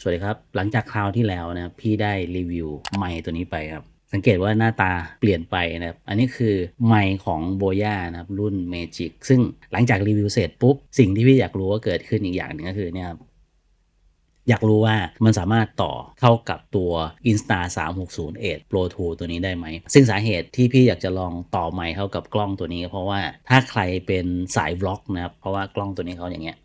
สวัสดีครับ หลังจากคราวที่แล้วนะพี่ได้รีวิวไมค์ตัวนี้ไปครับ สังเกตว่าหน้าตาเปลี่ยนไปนะครับ อันนี้คือไมค์ของโบย่านะครับ รุ่น Magic ซึ่งหลังจากรีวิวเสร็จปุ๊บ สิ่งที่พี่อยากรู้ว่าเกิดขึ้นอีกอย่างหนึ่งก็คือเนี่ยครับอยากรู้ว่ามันสามารถต่อเข้ากับตัว Insta 360 Pro 2 ตัวนี้ได้ไหม ซึ่งสาเหตุที่พี่อยากจะลองต่อไมค์เข้ากับกล้องตัวนี้ เพราะว่าถ้าใครเป็นสาย Vlog นะครับ เพราะว่ากล้องตัวนี้เขาอย่างเงี้ย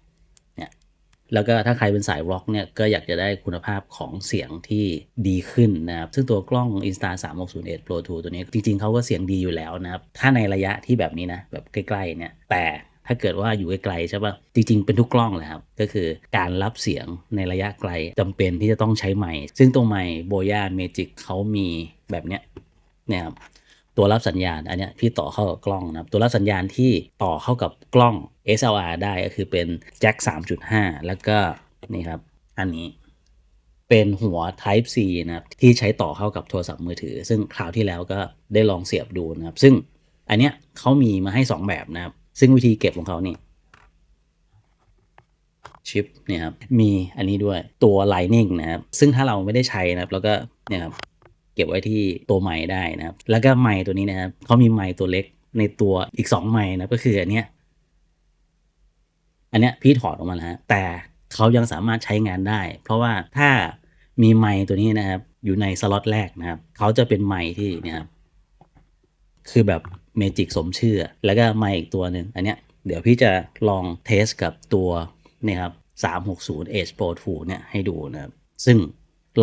แล้วก็ถ้าใครเป็นสาย Vlog เนี่ยก็อยากจะได้คุณภาพของเสียงที่ดีขึ้นนะครับ ซึ่งตัวกล้อง Insta 360 Pro 2 ตัวนี้จริงๆเขาก็เสียงดีอยู่แล้วนะครับ ถ้าในระยะที่แบบนี้นะ แบบใกล้ๆเนี่ยแต่ถ้าเกิดว่าอยู่ไกลๆใช่ป่ะ จริงๆ เป็นทุกกล้องแหละครับ ก็คือการรับเสียงในระยะไกลจำเป็นที่จะต้องใช้ไมค์ซึ่งตัวไมค์โบย่าเมจิกเขามีแบบเนี้ยเนี่ยครับ ตัวรับสัญญาณอันนี้ยพี่ต่อเข้ากับกล้องนะครับตัวรับสัญญาณที่ต่อเข้ากับกล้อง SLR ได้ก็คือเป็นแจ็ค3.5 แล้วก็นี่ครับอันนี้เป็นหัว Type C นะครับที่ใช้ต่อเข้ากับโทรศัพท์มือถือ ซึ่งคราวที่แล้วก็ได้ลองเสียบดูนะครับ ซึ่งอันเนี้ยเขามีมาให้ 2 แบบนะครับ ซึ่งวิธีเก็บของเขานี่ชิปเนี่ยครับมีอันนี้ด้วยตัว Lightning นะครับ ซึ่งถ้าเราไม่ได้ใช้นะครับ แล้วก็เนี่ยครับ เก็บไว้ที่ตัวไม้ได้นะครับ แล้วก็ไม้ตัวนี้นะครับเขามีไม้ตัวเล็กในตัวอีกสองไม้นะก็คืออันเนี้ยอันเนี้ยพี่ถอดออกมาแล้วฮะแต่เขายังสามารถใช้งานได้ เพราะว่าถ้ามีไม้ตัวนี้นะครับ อยู่ในสล็อตแรกนะครับเขาจะเป็นไม้ที่เนี่ยครับคือแบบเมจิกสมชื่อ แล้วก็ไม้อีกตัวหนึ่งอันเนี้ยเดี๋ยวพี่จะลองเทสกับตัวเนี่ยครับ360 Edge Pro 2เนี่ยให้ดูนะครับ ซึ่ง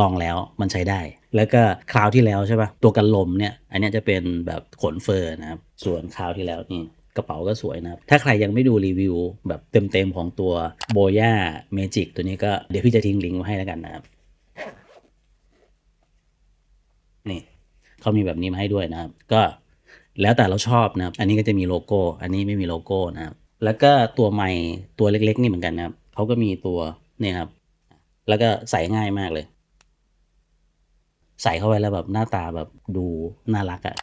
ลองแล้วมันใช้ได้ แล้วก็คราวที่แล้วใช่ปะตัวกันลมเนี่ย อันนี้จะเป็นแบบขนเฟอร์นะครับ ส่วนคราวที่แล้วนี่กระเป๋าก็สวยนะครับ ถ้าใครยังไม่ดูรีวิวแบบเต็มๆของตัวโบย่าเมจิกตัวนี้ก็เดี๋ยวพี่จะทิ้งลิงก์ไว้ให้แล้วกันนะครับ นี่เขามีแบบนี้มาให้ด้วยนะครับ ก็แล้วแต่เราชอบนะครับ อันนี้ก็จะมีโลโก้ อันนี้ไม่มีโลโก้นะครับ แล้วก็ตัวไม้ตัวเล็กๆ นี่เหมือนกันนะครับเขาก็มีตัวนี่ครับ แล้วก็ใส่ง่ายมากเลย ใส่เข้าไปแล้วแบบหน้าตาแบบดูน่ารักอะ่ะ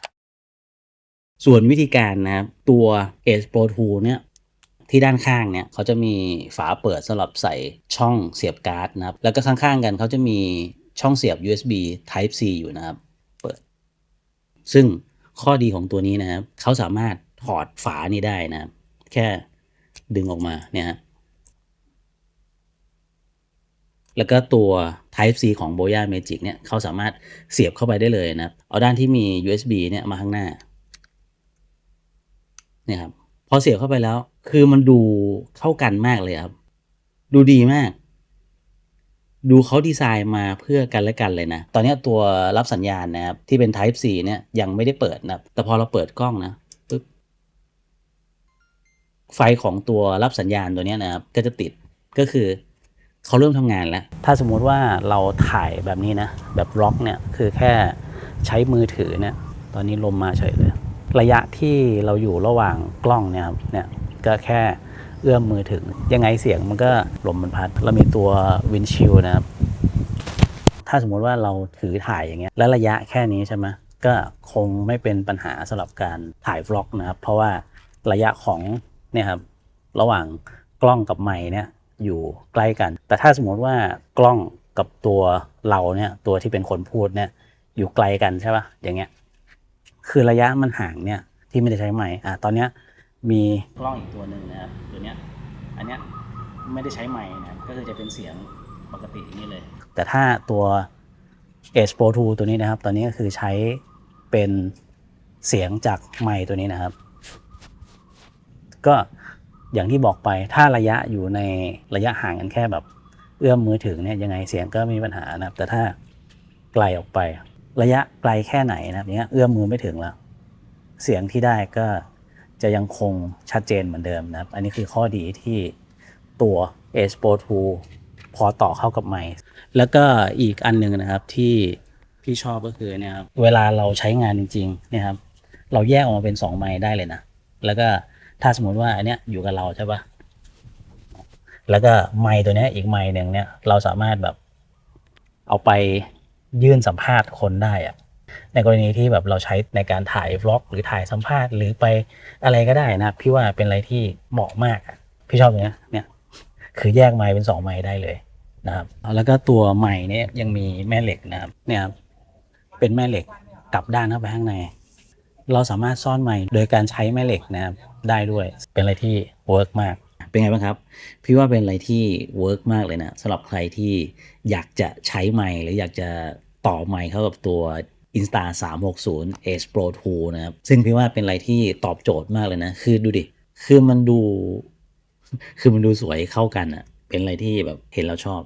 ส่วนวิธีการนะครับตัว Edge Pro 2 เนี่ยที่ด้านข้างเนี่ยเขาจะมีฝาเปิดสำหรับใส่ช่องเสียบการ์ดนะครับ แล้วก็ข้างๆกันเขาจะมีช่องเสียบ USB Type C อยู่นะครับ เปิด ซึ่งข้อดีของตัวนี้นะครับเขาสามารถถอดฝานี้ได้นะครับ แค่ดึงออกมาเนี่ยฮะแล้วก็ตัว Type C ของ Boya Magic เนี่ยเขาสามารถเสียบเข้าไปได้เลยนะเอาด้านที่มี USB เนี่ยมาข้างหน้าเนี่ยครับพอเสียบเข้าไปแล้ว คือมันดูเข้ากันมากเลยครับ ดูดีมาก ดูเขาดีไซน์มาเพื่อกันและกันเลยนะ ตอนนี้ตัวรับสัญญาณนะครับ ที่เป็น Type C เนี่ยยังไม่ได้เปิดนะแต่พอเราเปิดกล้องนะปึ๊บไฟของตัวรับสัญญาณตัวนี้นะครับ ก็จะติดก็คือ เขาเริ่มทำงานแล้ว ถ้าสมมุติว่าเราถ่ายแบบนี้นะ แบบร็อกเนี่ยคือแค่ใช้มือถือเนี่ย ตอนนี้ลมมาเฉยเลย ระยะที่เราอยู่ระหว่างกล้องเนี่ยครับเนี่ยก็แค่เอื้อมมือถึง ยังไงเสียงมันก็ลมมันพัด เรามีตัววินชิลนะครับ ถ้าสมมุติว่าเราถือถ่ายอย่างเงี้ย และระยะแค่นี้ใช่ไหมก็คงไม่เป็นปัญหาสำหรับการถ่าย v ล็อกนะครับ เพราะว่าระยะของเนี่ยครับระหว่างกล้องกับไมค์เนี่ย อยู่ใกล้กัน แต่ถ้าสมมติว่ากล้องกับตัวเราเนี่ยตัวที่เป็นคนพูดเนี่ยอยู่ไกลกันใช่ปะอย่างเงี้ยคือระยะมันห่างเนี่ยที่ไม่ได้ใช้ไมค์อะตอนเนี้ยมีกล้องอีกตัวหนึ่งนะครับตัวเนี้ยอันเนี้ยไม่ได้ใช้ไมค์นะครับก็คือจะเป็นเสียงปกติอย่างนี้เลย แต่ถ้าตัว Edge Pro 2 ตัวนี้นะครับ ตอนนี้ก็คือใช้เป็นเสียงจากไมค์ตัวนี้นะครับ ก็ อย่างที่บอกไปถ้าระยะอยู่ในระยะห่างกันแค่แบบ เอื้อมมือถึงเนี่ยยังไงเสียงก็ไม่มีปัญหานะครับ แต่ถ้าไกลออกไป ระยะไกลแค่ไหนนะครับอย่างเงี้ยเอื้อมมือไม่ถึงแล้ว เสียงที่ได้ก็จะยังคงชัดเจนเหมือนเดิมนะครับ อันนี้คือข้อดีที่ตัว Edge Pro 2พอต่อเข้ากับไมค์แล้วก็อีกอันหนึ่งนะครับที่พี่ชอบก็คือเนี่ยครับเวลาเราใช้งานจริงๆเนี่ยครับเราแยกออกมาเป็น 2 ไมค์ได้เลยนะ แล้วก็ ถ้าสมมติว่าอันเนี้ยอยู่กับเราใช่ปะแล้วก็ไมค์ตัวเนี้ยอีกไมค์หนึ่งเนี่ยเราสามารถแบบเอาไปยื่นสัมภาษณ์คนได้อะในกรณีที่แบบเราใช้ในการถ่าย vlog หรือถ่ายสัมภาษณ์หรือไปอะไรก็ได้นะพี่ว่าเป็นอะไรที่เหมาะมากพี่ชอบเนี้ยเนี่ยคือแยกไมค์เป็นสองไมค์ได้เลยนะครับแล้วก็ตัวใหม่เนี่ยยังมีแม่เหล็กนะครับเนี่ยเป็นแม่เหล็กกลับด้านเข้าไปข้างใน เราสามารถซ่อนไม้โดยการใช้แม่เหล็กนะครับได้ด้วยเป็นอะไรที่เวิร์กมาก เป็นไงบ้างครับ พี่ว่าเป็นอะไรที่เวิร์กมากเลยนะสำหรับใครที่อยากจะใช้ไมค์หรืออยากจะต่อไมค์เข้ากับตัว Insta 360 Ace Pro 2 นะครับ ซึ่งพี่ว่าเป็นอะไรที่ตอบโจทย์มากเลยนะ คือดูดิ คือมันดู คือมันดูสวยเข้ากันอะเป็นอะไรที่แบบเห็นแล้วชอบ